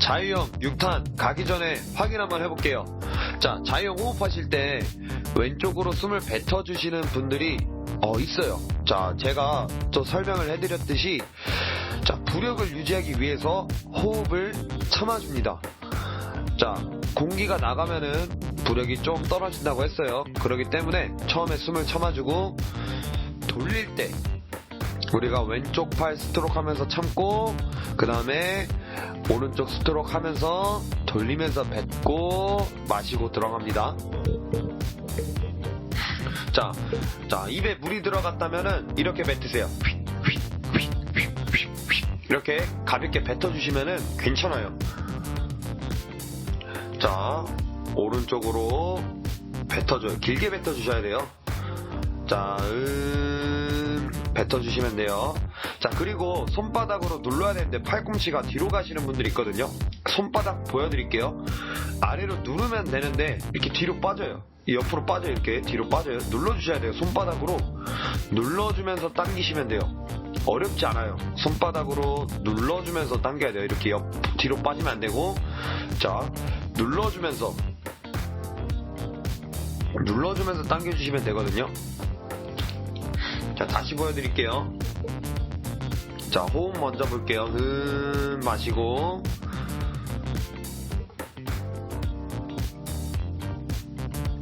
자유형 6탄 가기 전에 확인 한번 해볼게요. 자, 자유형 호흡하실 때 왼쪽으로 숨을 뱉어주시는 분들이 어, 있어요. 자, 제가 또 설명을 해드렸듯이 자, 부력을 유지하기 위해서 호흡을 참아줍니다. 자, 공기가 나가면은 부력이 좀 떨어진다고 했어요. 그렇기 때문에 처음에 숨을 참아주고 돌릴 때 우리가 왼쪽 팔 스트로크 하면서 참고 그 다음에 오른쪽 스트로크 하면서 돌리면서 뱉고 마시고 들어갑니다. 자, 자 입에 물이 들어갔다면은 이렇게 뱉으세요. 이렇게 가볍게 뱉어주시면은 괜찮아요. 자, 오른쪽으로 뱉어줘요. 길게 뱉어주셔야 돼요. 자, 음, 뱉어주시면 돼요. 자, 그리고 손바닥으로 눌러야 되는데 팔꿈치가 뒤로 가시는 분들이 있거든요. 손바닥 보여드릴게요. 아래로 누르면 되는데 이렇게 뒤로 빠져요. 이 옆으로 빠져요. 이렇게 뒤로 빠져요. 눌러주셔야 돼요. 손바닥으로 눌러주면서 당기시면 돼요. 어렵지 않아요. 손바닥으로 눌러주면서 당겨야 돼요. 이렇게 옆, 뒤로 빠지면 안 되고. 자, 눌러주면서 눌러주면서 당겨주시면 되거든요. 자, 다시 보여드릴게요. 자, 호흡 먼저 볼게요. 음, 마시고.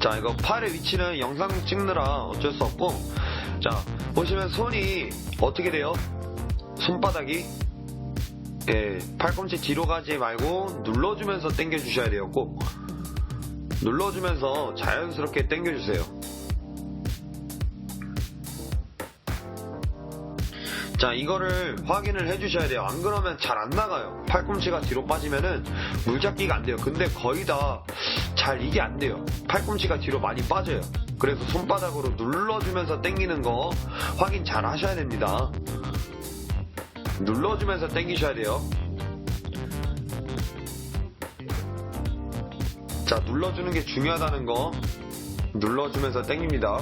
자, 이거 팔의 위치는 영상 찍느라 어쩔 수 없고. 자, 보시면 손이 어떻게 돼요? 손바닥이 예, 팔꿈치 뒤로 가지 말고 눌러주면서 당겨주셔야 꼭. 눌러주면서 자연스럽게 당겨주세요. 자, 이거를 확인을 해주셔야 돼요. 안 그러면 잘 안 나가요. 팔꿈치가 뒤로 빠지면은 물잡기가 안 돼요. 근데 거의 다 잘 이게 안 돼요. 팔꿈치가 뒤로 많이 빠져요. 그래서 손바닥으로 눌러주면서 당기는 거 확인 잘 하셔야 됩니다. 눌러주면서 당기셔야 돼요. 자, 눌러주는 게 중요하다는 거 눌러주면서 당깁니다.